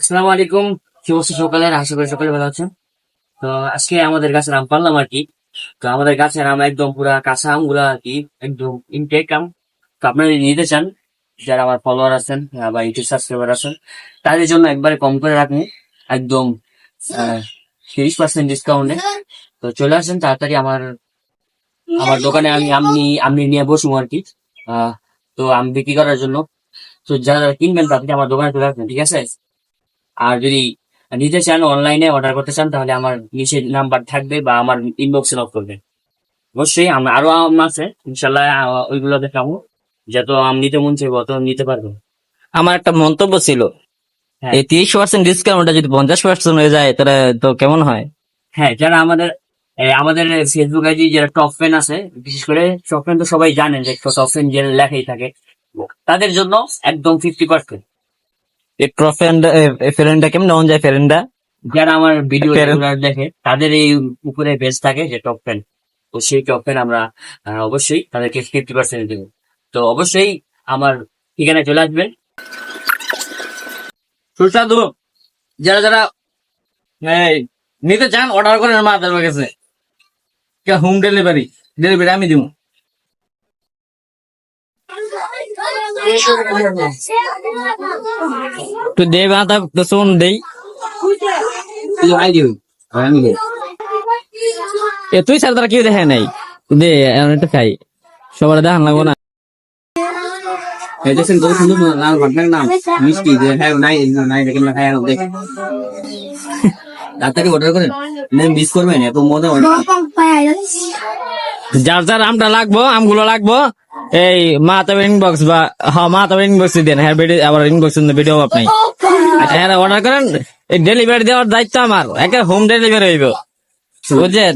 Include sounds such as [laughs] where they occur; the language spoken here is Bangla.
আসসালামু আলাইকুম কি অবস্থা সকালের? আশা করি সকালে ভালো আছেন। তো আজকে আমাদের গাছের আম পারলাম আর কি। তো আমাদের গাছের আম একদম পুরা কাঁচা আমগুলা আর কি, একদম ইনটেক আম। তো আপনারা নিতে চান, যারা আমার ফলোয়ার আছেন বা ইউটিউব সাবস্ক্রাইবার আছেন, তাদের জন্য একবারে কম করে রাখুন একদম তিরিশ পার্সেন্ট ডিসকাউন্টে তো চলে আসেন তাড়াতাড়ি আমার আমার দোকানে আমি আমনি আমনি নিয়ে বসবো আর কি। তো আম বিক্রি করার জন্য। তো যারা কিনবেন তাদেরকে আমার দোকানে চলে আসবেন, ঠিক আছে? আর যদি নিতে চান অনলাইনে অর্ডার করতে চান তাহলে আমার নিচে নাম্বার থাকবে বা আমার ইনবক্সে নক করবে অবশ্যই আমরা আরও আম আছে ইনশাল্লাহ ওইগুলো দেখাবো যত আম নিতে মন চাইব অত নিতে পারব। আমার একটা মন্তব্য ছিল হ্যাঁ। এই তিরিশ পার্সেন্ট ডিসকাউন্টটা যদি পঞ্চাশ পার্সেন্ট হয়ে যায় তাহলে তো কেমন হয়? হ্যাঁ যারা আমাদের আমাদের ফেসবুক আইডি যারা টপ ফ্যান আছে বিশেষ করে টপ ফ্যান তো সবাই জানেন যে টপ ফ্যান যে লেখাই থাকে তাদের জন্য একদম ফিফটি পার্সেন্ট ফ্রেন্ডটা কেমন? নেওয়া যায় ফ্রেন্ডটা যারা আমার ভিডিও রেগুলার দেখে তাদের এই উপরে পেজ থাকে যে টপ ফ্যান তো সেই টপ ফ্যান আমরা অবশ্যই তাদেরকে ফিফটি পার্সেন্ট দেবো। তো অবশ্যই আমার ঠিকানায় চলে আসবেন। সুস্বাদু যারা যারা নিতে চান অর্ডার করেন মা তাদের কাছে হোম ডেলিভারি ডেলিভারি আমি দিব। তো দে মাথা তো শোন দেই এ তুই স্যার তারা কেউ দেখে নাই। দে এমন একটু খাই। সবার দেখান লাগবো না। সুন্দর লাল ভাটার নাম মিষ্টি যে হ্যাঁ নাই নাই দেখেন না হ্যাঁ দেখ। [laughs] তাড়াতাড়ি অর্ডার করেন। মিস করবেন এত মজা যার যার আমটা লাগবো আমগুলো লাগবো এই মা তবে ইনবক্স বা হ্যাঁ মা তবে ইনবক্স দেন হ্যাঁ ভিডিও আবার ইনবক্স ভিডিও আপনি হ্যাঁ অর্ডার করেন এই ডেলিভারি দেওয়ার দায়িত্ব আমার একে হোম। ডেলিভারি হইব বুঝছেন